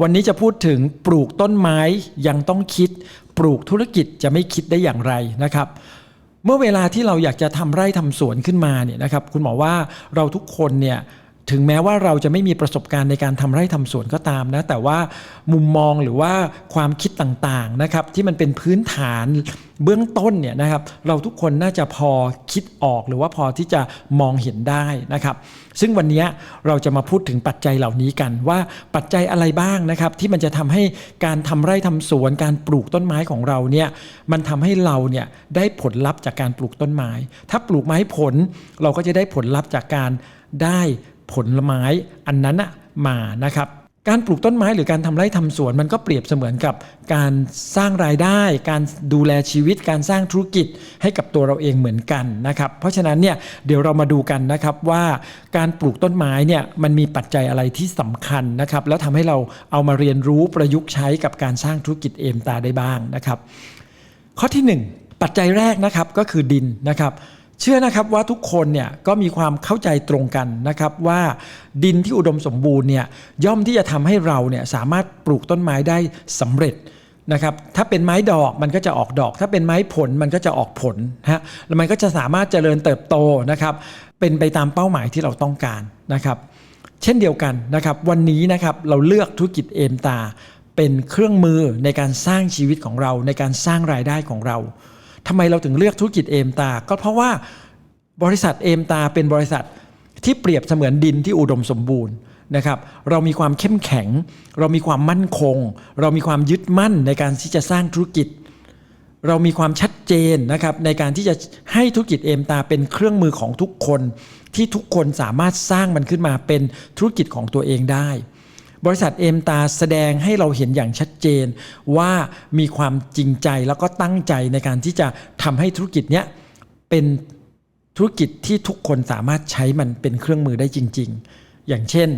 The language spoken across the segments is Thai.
วันนี้จะพูดถึงปลูกต้นไม้ยังต้องคิด ปลูกธุรกิจจะไม่คิดได้อย่างไรนะครับ เมื่อเวลาที่เราอยากจะทำไร่ทำสวนขึ้นมาเนี่ยนะครับ คุณหมอว่าเราทุกคนเนี่ยถึงแม้ว่าเราจะไม่มีประสบการณ์ในการทำไร่ทำสวนก็ตามนะแต่ว่ามุมมองหรือว่าความคิดต่างๆนะครับที่มันเป็นพื้นฐานเบื้องต้นเนี่ยนะครับเราทุกคนน่าจะพอคิดออกหรือว่าพอที่จะมองเห็นได้นะครับ ซึ่งวันนี้เราจะมาพูดถึงปัจจัยเหล่านี้กันว่าปัจจัยอะไรบ้างนะครับที่มันจะทำให้การทำไร่ทำสวนการปลูกต้นไม้ของเราเนี่ยมันทำให้เราเนี่ยได้ผลลัพธ์จากการปลูกต้นไม้ ถ้าปลูกไม้ผลเราก็จะได้ผลลัพธ์จากการได้ผลไม้อันนั้นมานะครับ การปลูกต้นไม้หรือการทำไร่ทำสวนมันก็เปรียบเสมือนกับการสร้างรายได้ การดูแลชีวิต การสร้างธุรกิจให้กับตัวเราเองเหมือนกันนะครับ เพราะฉะนั้นเนี่ยเดี๋ยวเรามาดูกันนะครับว่าการปลูกต้นไม้เนี่ยมันมีปัจจัยอะไรที่สำคัญนะครับแล้วทำให้เราเอามาเรียนรู้ประยุกต์ใช้กับการสร้างธุรกิจเอมตาได้บ้างนะครับ ข้อที่ 1 ปัจจัยแรกนะครับก็คือดินนะครับ เชื่อนะครับว่าทุกคนเนี่ยก็มีความเข้าใจตรงกันนะครับว่าดินที่อุดมสมบูรณ์เนี่ยย่อมที่จะทำให้เราเนี่ยสามารถปลูกต้นไม้ได้สำเร็จนะครับถ้าเป็นไม้ดอกมันก็จะออกดอก ถ้าเป็นไม้ผลมันก็จะออกผลฮะแล้วมันก็จะสามารถเจริญเติบโตนะครับเป็นไปตามเป้าหมายที่เราต้องการนะครับเช่นเดียวกันนะครับวันนี้นะครับเราเลือกธุรกิจเอมตา เป็นเครื่องมือในการสร้างชีวิตของเราในการสร้างรายได้ของเรา ทำไมเราถึงเลือกธุรกิจเอมตา ก็เพราะว่าบริษัทเอมตาเป็นบริษัทที่เปรียบเสมือนดินที่อุดมสมบูรณ์นะครับ เรามีความเข้มแข็ง เรามีความมั่นคง เรามีความยึดมั่นในการที่จะสร้างธุรกิจ เรามีความชัดเจนนะครับในการที่จะให้ธุรกิจเอมตาเป็นเครื่องมือของทุกคน ที่ทุกคนสามารถสร้างมันขึ้นมาเป็นธุรกิจของตัวเองได้ บริษัทเอมตาแสดงให้เราเห็นอย่างชัดเจน ว่ามีความจริงใจแล้วก็ตั้งใจในการที่จะทำให้ธุรกิจเนี้ยเป็นธุรกิจที่ทุกคนสามารถใช้มันเป็นเครื่องมือได้จริง ๆ อย่างเช่น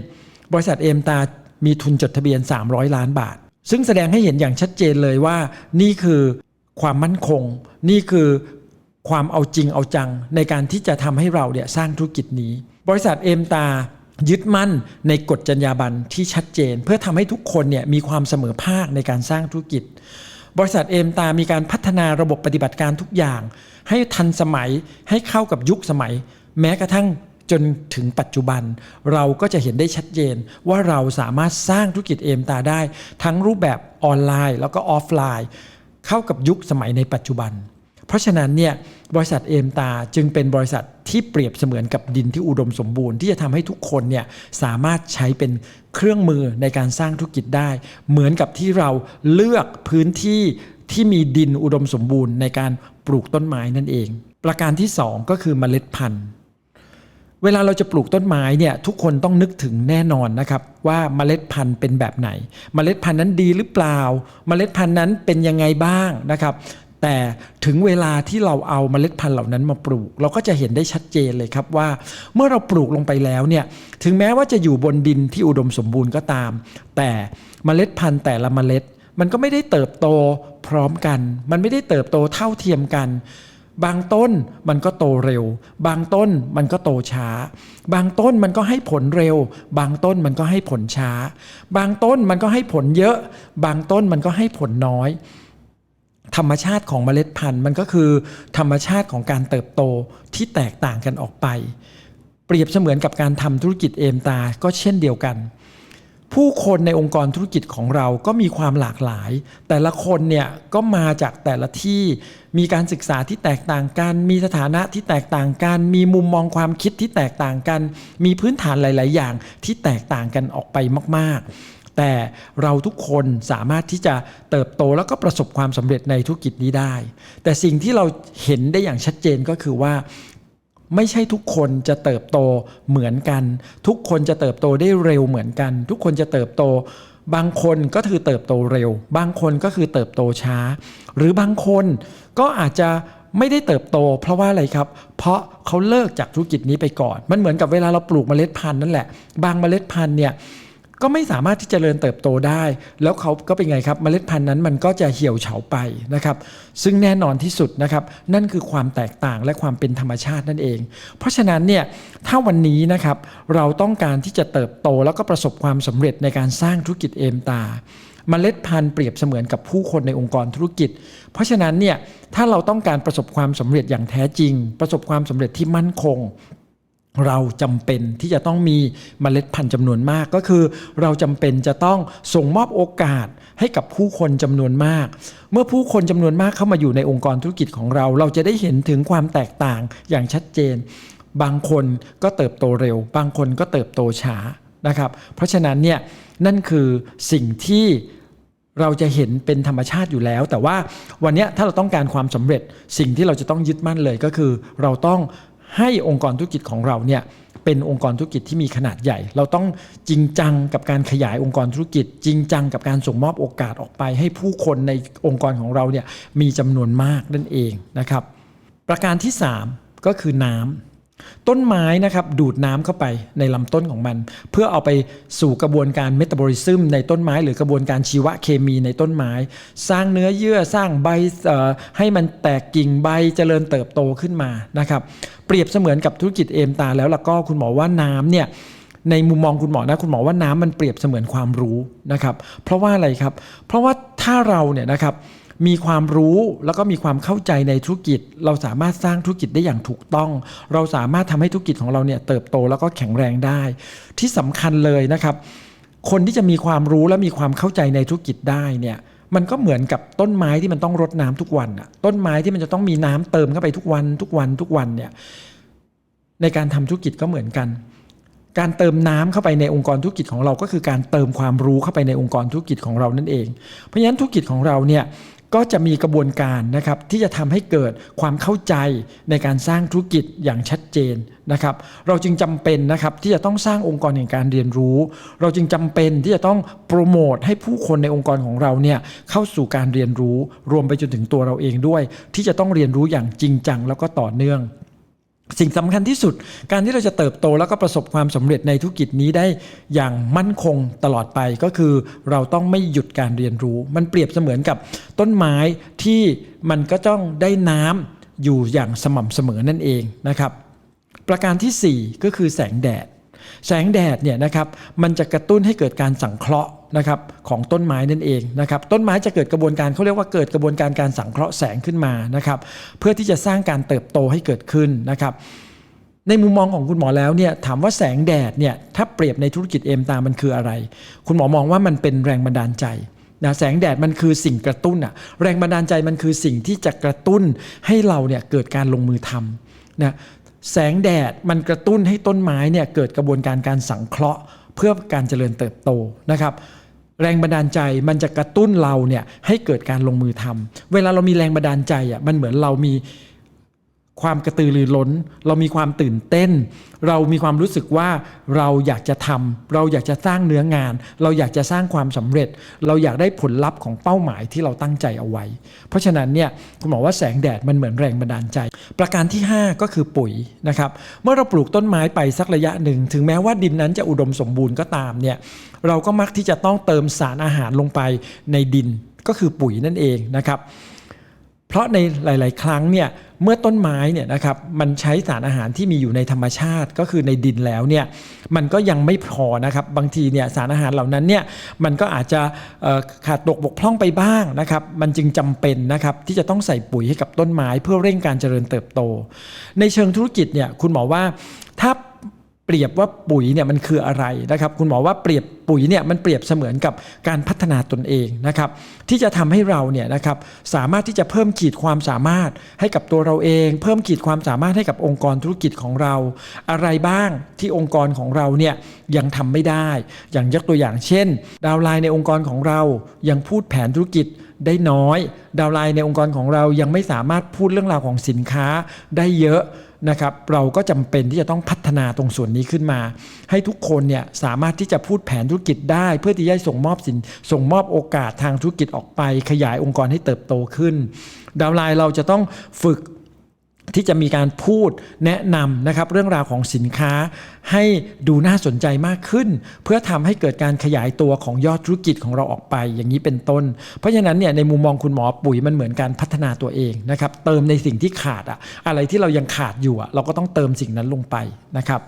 บริษัทเอมตามีทุนจดทะเบียน 300 ล้านบาท ซึ่งแสดงให้เห็นอย่างชัดเจนเลยว่า นี่คือความมั่นคง นี่คือความเอาจริงเอาจังในการที่จะทำให้เราเนี่ยสร้างธุรกิจนี้ บริษัทเอมตา ยึดมั่นในกฎจรรยาบรรณที่ชัดเจน เพื่อทำให้ทุกคนเนี่ยมีความเสมอภาคในการสร้างธุรกิจ บริษัทเอมตามีการพัฒนาระบบปฏิบัติการทุกอย่าง ให้ทันสมัยให้เข้ากับยุคสมัย แม้กระทั่งจนถึงปัจจุบัน เราก็จะเห็นได้ชัดเจนว่าเราสามารถสร้างธุรกิจเอมตาได้ ทั้งรูปแบบออนไลน์ แล้วก็ออฟไลน์ เข้ากับยุคสมัยในปัจจุบัน เพราะฉะนั้นเนี่ยบริษัทเอมตาจึงเป็นบริษัทที่เปรียบเสมือนกับดินที่อุดมสมบูรณ์ที่จะทำให้ทุกคนเนี่ยสามารถใช้เป็นเครื่องมือในการสร้างธุรกิจได้ เหมือนกับที่เราเลือกพื้นที่ที่มีดินอุดมสมบูรณ์ในการปลูกต้นไม้นั่นเอง ประการที่ 2 ก็คือเมล็ดพันธุ์ เวลาเราจะปลูกต้นไม้เนี่ยทุกคนต้องนึกถึงแน่นอนนะครับว่าเมล็ดพันธุ์เป็นแบบไหน เมล็ดพันธุ์นั้นดีหรือเปล่า เมล็ดพันธุ์นั้นเป็นยังไงบ้างนะครับ แต่ถึงเวลาที่เราเอาเมล็ดพันธุ์เหล่านั้นมาปลูก เราก็จะเห็นได้ชัดเจนเลยครับว่า เมื่อเราปลูกลงไปแล้วเนี่ยถึงแม้ว่าจะอยู่บนดินที่อุดมสมบูรณ์ก็ตาม แต่เมล็ดพันธุ์แต่ละเมล็ด มันก็ไม่ได้เติบโตพร้อมกัน มันไม่ได้เติบโตเท่าเทียมกันบางต้นมันก็โตเร็ว บางต้นมันก็โตช้า บางต้นมันก็ให้ผลเร็ว บางต้นมันก็ให้ผลช้า บางต้นมันก็ให้ผลเยอะ บางต้นมันก็ให้ผลน้อย ธรรมชาติของเมล็ดพันธุ์มันก็คือธรรมชาติของการเติบโตที่แตกต่างกันออกไป เปรียบเสมือนกับการทำธุรกิจเอมตาก็เช่นเดียวกัน ผู้คนในองค์กรธุรกิจของเราก็มีความหลากหลาย แต่ละคนเนี่ยก็มาจากแต่ละที่มีการศึกษาที่แตกต่างกัน มีสถานะที่แตกต่างกัน มีมุมมองความคิดที่แตกต่างกัน มีพื้นฐานหลาย ๆ อย่างที่แตกต่างกันออกไปมาก ๆ แต่เราทุกคนสามารถที่จะเติบโตแล้วก็ประสบความสำเร็จในธุรกิจนี้ได้ แต่สิ่งที่เราเห็นได้อย่างชัดเจนก็คือว่าไม่ใช่ทุกคนจะเติบโตเหมือนกัน ทุกคนจะเติบโตได้เร็วเหมือนกัน ทุกคนจะเติบโต บางคนก็คือเติบโตเร็ว บางคนก็คือเติบโตช้า หรือบางคนก็อาจจะไม่ได้เติบโต เพราะว่าอะไรครับ เพราะเขาเลิกจากธุรกิจนี้ไปก่อน มันเหมือนกับเวลาเราปลูกเมล็ดพันธุ์นั่นแหละ บางเมล็ดพันธุ์เนี่ย ก็ไม่สามารถที่จะเจริญเติบโตได้ แล้วเขาก็เป็นไงครับเมล็ดพันธุ์นั้นมันก็จะเหี่ยวเฉาไปนะครับ ซึ่งแน่นอนที่สุดนะครับ นั่นคือความแตกต่างและความเป็นธรรมชาตินั่นเอง เพราะฉะนั้นเนี่ยถ้าวันนี้นะครับเราต้องการที่จะเติบโตแล้วก็ประสบความสำเร็จในการสร้างธุรกิจเอมตาเมล็ดพันธุ์เปรียบเสมือนกับผู้คนในองค์กรธุรกิจ เพราะฉะนั้นเนี่ยถ้าเราต้องการประสบความสำเร็จอย่างแท้จริง ประสบความสำเร็จที่มั่นคง เราจำเป็นที่จะต้องมีเมล็ดพันธุ์จำนวนมากก็คือ เราจำเป็นจะต้องส่งมอบโอกาสให้กับผู้คนจำนวนมาก เมื่อผู้คนจำนวนมากเข้ามาอยู่ในองค์กรธุรกิจของเรา เราจะได้เห็นถึงความแตกต่างอย่างชัดเจน บางคนก็เติบโตเร็ว บางคนก็เติบโตช้านะครับ เพราะฉะนั้นเนี่ยนั่นคือสิ่งที่เราจะเห็นเป็นธรรมชาติอยู่แล้ว แต่ว่าวันนี้ถ้าเราต้องการความสำเร็จสิ่งที่เราจะต้องยึดมั่นเลยก็คือ เราต้อง ให้องค์กรธุรกิจของเราเนี่ยเป็นองค์กรธุรกิจที่มีขนาดใหญ่ เราต้องจริงจังกับการขยายองค์กรธุรกิจ จริงจังกับการส่งมอบโอกาสออกไป ให้ผู้คนในองค์กรของเราเนี่ยมีจำนวนมากนั่นเองนะครับ ประการที่ 3 ก็คือน้ำ ต้นไม้นะครับดูดน้ำเข้าไปในลำต้นของมัน เพื่อเอาไปสู่กระบวนการเมตาบอลิซึมในต้นไม้หรือกระบวนการชีวเคมีในต้นไม้ สร้างเนื้อเยื่อสร้างใบให้มันแตกกิ่งใบเจริญเติบโตขึ้นมานะครับเปรียบเสมือนกับธุรกิจเอมตาแล้วล่ะก็คุณหมอว่าน้ำเนี่ยในมุมมองคุณหมอนะคุณหมอว่าน้ำมันเปรียบเสมือนความรู้นะครับ เพราะว่าอะไรครับ เพราะว่าถ้าเราเนี่ยนะครับ มีความรู้แล้วก็มีความเข้าใจในธุรกิจ เราสามารถสร้างธุรกิจได้อย่างถูกต้อง เราสามารถทำให้ธุรกิจของเราเนี่ยเติบโตแล้วก็แข็งแรงได้ ที่สำคัญเลยนะครับ คนที่จะมีความรู้และมีความเข้าใจในธุรกิจได้เนี่ยมันก็เหมือนกับต้นไม้ที่มันต้องรดน้ำทุกวันอะต้นไม้ที่มันจะต้องมีน้ำเติมเข้าไปทุกวันทุกวันทุกวันเนี่ยในการทำธุรกิจก็เหมือนกัน การเติมน้ำเข้าไปในองค์กรธุรกิจของเราก็คือการเติมความรู้เข้าไปในองค์กรธุรกิจของเรานั่นเอง เพราะฉะนั้นธุรกิจของเราเนี่ย ก็จะมีกระบวนการนะครับที่จะทำให้เกิดความเข้าใจในการสร้างธุรกิจอย่างชัดเจนนะครับ เราจึงจำเป็นนะครับที่จะต้องสร้างองค์กรแห่งการเรียนรู้ เราจึงจำเป็นที่จะต้องโปรโมทให้ผู้คนในองค์กรของเราเนี่ยเข้าสู่การเรียนรู้รวมไปจนถึงตัวเราเองด้วย ที่จะต้องเรียนรู้อย่างจริงจังแล้วก็ต่อเนื่อง สิ่งสำคัญที่สุดการที่เราจะเติบโตแล้วก็ประสบความสำเร็จในธุรกิจนี้ได้อย่างมั่นคงตลอดไปก็คือเราต้องไม่หยุดการเรียนรู้ มันเปรียบเสมือนกับต้นไม้ที่มันก็ต้องได้น้ำอยู่อย่างสม่ำเสมอนั่นเองนะครับ ประการทีสี่ 4 ก็คือแสงแดด แสงแดดเนี่ยนะครับมันจะกระตุ้นให้เกิดการสังเคราะห์ นะครับของต้นไม้นั่นเองนะครับต้นไม้จะเกิดกระบวนการเขาเรียกว่าเกิดกระบวนการการสังเคราะห์แสงขึ้นมานะครับเพื่อที่จะสร้างการเติบโตให้เกิดขึ้นนะครับในมุมมองของคุณหมอแล้วเนี่ยถามว่าแสงแดดเนี่ยถ้าเปรียบในธุรกิจเอมตามันคืออะไร คุณหมอมองว่ามันเป็นแรงบันดาลใจนะแสงแดดมันคือสิ่งกระตุ้นอะแรงบันดาลใจมันคือสิ่งที่จะกระตุ้นให้เราเนี่ยเกิดการลงมือทำนะแสงแดดมันกระตุ้นให้ต้นไม้เนี่ยเกิดกระบวนการการสังเคราะห์ เพื่อการเจริญเติบโตนะครับ แรงบันดาลใจมันจะกระตุ้นเราเนี่ยให้เกิดการลงมือทำเวลาเรามีแรงบันดาลใจอะมันเหมือนเรามี ความกระตือรือร้น เรามีความตื่นเต้น เรามีความรู้สึกว่าเราอยากจะทำเราอยากจะสร้างเนื้องาน เราอยากจะสร้างความสำเร็จ เราอยากได้ผลลัพธ์ของเป้าหมายที่เราตั้งใจเอาไว้ เพราะฉะนั้นเนี่ยคุณหมอว่าแสงแดดมันเหมือนแรงบันดาลใจ ประการที่ 5 ก็คือปุ๋ยนะครับเมื่อเราปลูกต้นไม้ไปสักระยะหนึ่ง ถึงแม้ว่าดินนั้นจะอุดมสมบูรณ์ก็ตามเนี่ยเราก็มักที่จะต้องเติมสารอาหารลงไปในดินก็คือปุ๋ยนั่นเองนะครับเพราะในหลาย ๆ ครั้งเนี่ย เมื่อต้นไม้เนี่ยนะครับมันใช้สารอาหารที่มีอยู่ในธรรมชาติก็คือในดินแล้วเนี่ยมันก็ยังไม่พอนะครับบางทีเนี่ยสารอาหารเหล่านั้นเนี่ยมันก็อาจจะขาดตกบกพร่องไปบ้างนะครับมันจึงจำเป็นนะครับที่จะต้องใส่ปุ๋ยให้กับต้นไม้เพื่อเร่งการเจริญเติบโต ในเชิงธุรกิจเนี่ยคุณหมอว่า เปรียบว่าปุ๋ยเนี่ยมันคืออะไรนะครับ คุณหมอว่าเปรียบปุ๋ยเนี่ยมันเปรียบเสมือนกับการพัฒนาตนเองนะครับ ที่จะทำให้เราเนี่ยนะครับสามารถที่จะเพิ่มขีดความสามารถให้กับตัวเราเอง เพิ่มขีดความสามารถให้กับองค์กรธุรกิจของเรา อะไรบ้างที่องค์กรของเราเนี่ยยังทำไม่ได้ อย่างยกตัวอย่างเช่น ดาวไลน์ในองค์กรของเรายังพูดแผนธุรกิจได้น้อย ดาวไลน์ในองค์กรของเรายังไม่สามารถพูดเรื่องราวของสินค้าได้เยอะ นะครับเราก็จำเป็นที่จะต้องพัฒนาตรงส่วนนี้ขึ้นมา ให้ทุกคนเนี่ยสามารถที่จะพูดแผนธุรกิจได้ เพื่อที่จะส่งมอบสินส่งมอบโอกาสทางธุรกิจออกไป ขยายองค์กรให้เติบโตขึ้น ดาวไลน์เราจะต้องฝึก ที่จะมีการพูดแนะนำนะครับเรื่องราวของสินค้าให้ดูน่าสนใจมากขึ้น เพื่อทำให้เกิดการขยายตัวของยอดธุรกิจของเราออกไปอย่างนี้เป็นต้น เพราะฉะนั้นเนี่ยในมุมมองคุณหมอปุ๋ยมันเหมือนการพัฒนาตัวเองนะครับเติมในสิ่งที่ขาดอะอะไรที่เรายังขาดอยู่อะเราก็ต้องเติมสิ่งนั้นลงไปนะครับ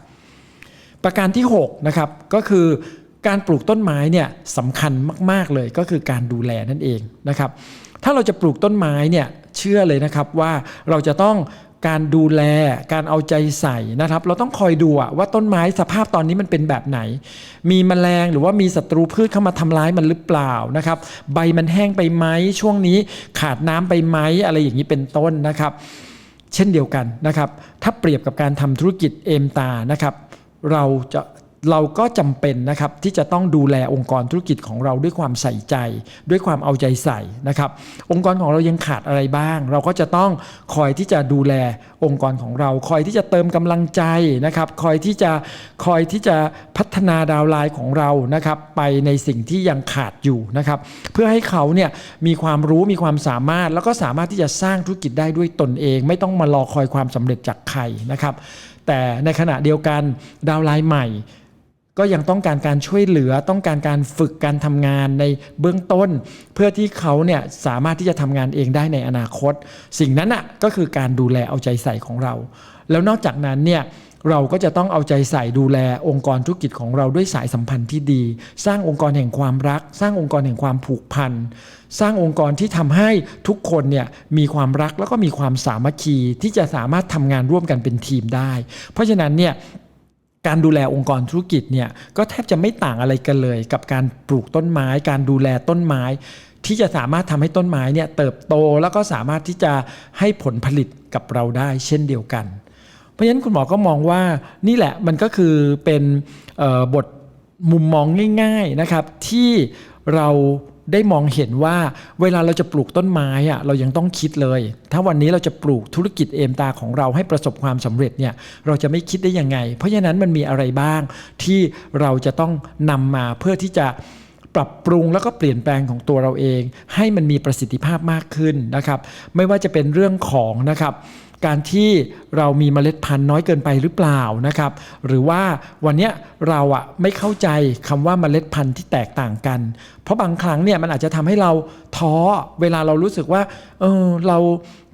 ประการที่6นะครับก็คือการปลูกต้นไม้เนี่ยสำคัญมาก ๆเลยก็คือการดูแลนั่นเองนะครับถ้าเราจะปลูกต้นไม้เนี่ย เชื่อเลยนะครับว่าเราจะต้องการดูแลการเอาใจใส่นะครับ เราต้องคอยดูว่าต้นไม้สภาพตอนนี้มันเป็นแบบไหน มีแมลงหรือว่ามีศัตรูพืชเข้ามาทำร้ายมันหรือเปล่านะครับ ใบมันแห้งไปไหมช่วงนี้ขาดน้ำไปไหมอะไรอย่างนี้เป็นต้นนะครับ เช่นเดียวกันนะครับ ถ้าเปรียบกับการทำธุรกิจเอมตานะครับ เราจะ เราก็จำเป็นนะครับที่จะต้องดูแลองค์กรธุรกิจของเราด้วยความใส่ใจ ด้วยความเอาใจใส่นะครับ องค์กรของเรายังขาดอะไรบ้าง เราก็จะต้องคอยที่จะดูแลองค์กรของเรา คอยที่จะเติมกำลังใจนะครับคอยที่จะคอยที่จะพัฒนาดาวไลน์ของเรานะครับไปในสิ่งที่ยังขาดอยู่นะครับ เพื่อให้เขาเนี่ยมีความรู้มีความสามารถ แล้วก็สามารถที่จะสร้างธุรกิจได้ด้วยตนเอง ไม่ต้องมารอคอยความสำเร็จจากใครนะครับ แต่ในขณะเดียวกันดาวไลน์ใหม่ ก็ยังต้องการการช่วยเหลือต้องการการฝึกการทำงานในเบื้องต้น เพื่อที่เขาเนี่ยสามารถที่จะทำงานเองได้ในอนาคต สิ่งนั้นอะก็คือการดูแลเอาใจใส่ของเรา แล้วนอกจากนั้นเนี่ยเราก็จะต้องเอาใจใส่ดูแลองค์กรธุรกิจของเราด้วยสายสัมพันธ์ที่ดี สร้างองค์กรแห่งความรัก สร้างองค์กรแห่งความผูกพันสร้างองค์กรที่ทำให้ทุกคนเนี่ยมีความรักแล้วก็มีความสามัคคีที่จะสามารถทำงานร่วมกันเป็นทีมได้ เพราะฉะนั้นเนี่ย การดูแลองค์กรธุรกิจเนี่ยก็แทบจะไม่ต่างอะไรกันเลย กับการปลูกต้นไม้ การดูแลต้นไม้ ที่จะสามารถทำให้ต้นไม้เนี่ยเติบโตแล้วก็สามารถที่จะให้ผลผลิตกับเราได้เช่นเดียวกัน เพราะฉะนั้นคุณหมอก็มองว่านี่แหละมันก็คือเป็นบทมุมมองง่าย ๆนะครับที่เรา ได้มองเห็นว่าเวลาเราจะปลูกต้นไม้อะเรายังต้องคิดเลย ถ้าวันนี้เราจะปลูกธุรกิจเอมตาของเราให้ประสบความสำเร็จเนี่ยเราจะไม่คิดได้ยังไง เพราะฉะนั้นมันมีอะไรบ้างที่เราจะต้องนำมาเพื่อที่จะปรับปรุงแล้วก็เปลี่ยนแปลงของตัวเราเอง ให้มันมีประสิทธิภาพมากขึ้นนะครับ ไม่ว่าจะเป็นเรื่องของนะครับ การที่เรามีเมล็ดพันธุ์น้อยเกินไปหรือเปล่านะครับ หรือว่าวันนี้เราอะไม่เข้าใจคำว่าเมล็ดพันธุ์ที่แตกต่างกัน เพราะบางครั้งเนี่ยมันอาจจะทำให้เราท้อเวลาเรารู้สึกว่าเออเรา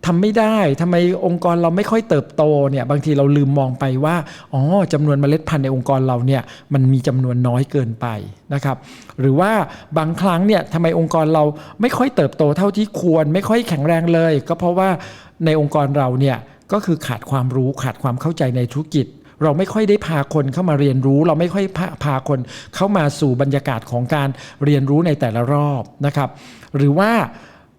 ทำไม่ได้ทำไมองค์กรเราไม่ค่อยเติบโตเนี่ยบางทีเราลืมมองไปว่าอ๋อจำนวนเมล็ดพันธุ์ในองค์กรเราเนี่ยมันมีจำนวนน้อยเกินไปนะครับ หรือว่าบางครั้งเนี่ยทำไมองค์กรเราไม่ค่อยเติบโตเท่าที่ควร ไม่ค่อยแข็งแรงเลย ก็เพราะว่า ในองค์กรเราเนี่ยก็คือขาดความรู้ขาดความเข้าใจในธุรกิจ เราไม่ค่อยได้พาคนเข้ามาเรียนรู้ เราไม่ค่อยพาพาคนเข้ามาสู่บรรยากาศของการเรียนรู้ในแต่ละรอบนะครับ หรือว่า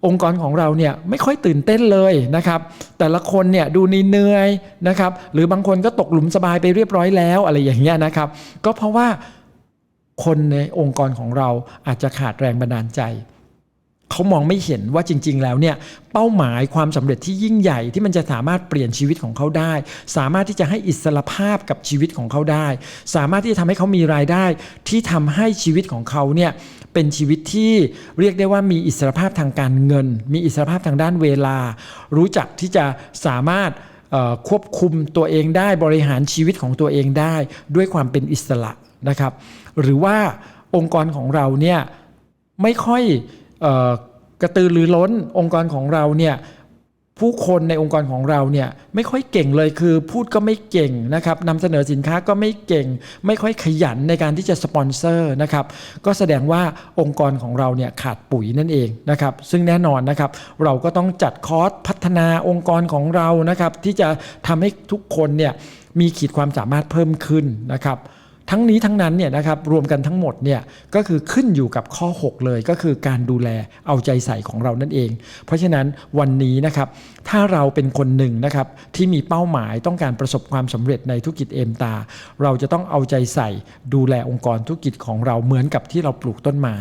องค์กรของเราเนี่ยไม่ค่อยตื่นเต้นเลยนะครับ แต่ละคนเนี่ยดูเหนื่อยนะครับ หรือบางคนก็ตกหลุมสบายไปเรียบร้อยแล้วอะไรอย่างเงี้ยนะครับ ก็เพราะว่าคนในองค์กรของเราอาจจะขาดแรงบันดาลใจ เขามองไม่เห็นว่าจริง ๆ แล้วเนี่ยเป้าหมายความสำเร็จที่ยิ่งใหญ่ที่มันจะสามารถเปลี่ยนชีวิตของเขาได้ สามารถที่จะให้อิสรภาพกับชีวิตของเขาได้ สามารถที่จะทำให้เขามีรายได้ ที่ทำให้ชีวิตของเขาเนี่ยเป็นชีวิตที่เรียกได้ว่ามีอิสรภาพทางการเงิน มีอิสรภาพทางด้านเวลา รู้จักที่จะสามารถควบคุมตัวเองได้บริหารชีวิตของตัวเองได้ ด้วยความเป็นอิสระนะครับ หรือว่าองค์กรของเราเนี่ยไม่ค่อย กระตือรือร้นองค์กรของเราเนี่ยผู้คนในองค์กรของเราเนี่ยไม่ค่อยเก่งเลยคือพูดก็ไม่เก่งนะครับนำเสนอสินค้าก็ไม่เก่ง ไม่ค่อยขยันในการที่จะสปอนเซอร์นะครับก็แสดงว่าองค์กรของเราเนี่ยขาดปุ๋ยนั่นเองนะครับซึ่งแน่นอนนะครับเราก็ต้องจัดคอร์สพัฒนาองค์กรของเรานะครับที่จะทำให้ทุกคนเนี่ยมีขีดความสามารถเพิ่มขึ้นนะครับ ทั้งนี้ทั้งนั้นเนี่ยนะครับรวมกันทั้งหมดเนี่ยก็คือขึ้นอยู่กับข้อ 6 เลยก็คือการดูแลเอาใจใส่ของเรานั่นเอง เพราะฉะนั้นวันนี้นะครับถ้าเราเป็นคนหนึ่งนะครับที่มีเป้าหมายต้องการประสบความสำเร็จในธุรกิจเอมตา เราจะต้องเอาใจใส่ดูแลองค์กรธุรกิจของเราเหมือนกับที่เราปลูกต้นไม้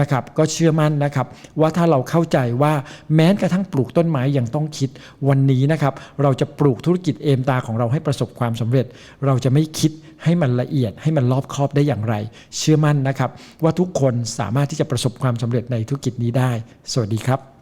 นะครับก็เชื่อมั่นนะครับว่าถ้าเราเข้าใจว่าแม้กระทั่งปลูกต้นไม้ยังต้องคิดวันนี้นะครับเราจะปลูกธุรกิจเอมตาของเราให้ประสบความสำเร็จ เราจะไม่คิดให้มันละเอียดให้มันรอบคอบได้อย่างไร เชื่อมั่นนะครับว่าทุกคนสามารถที่จะประสบความสำเร็จในธุรกิจนี้ได้ สวัสดีครับ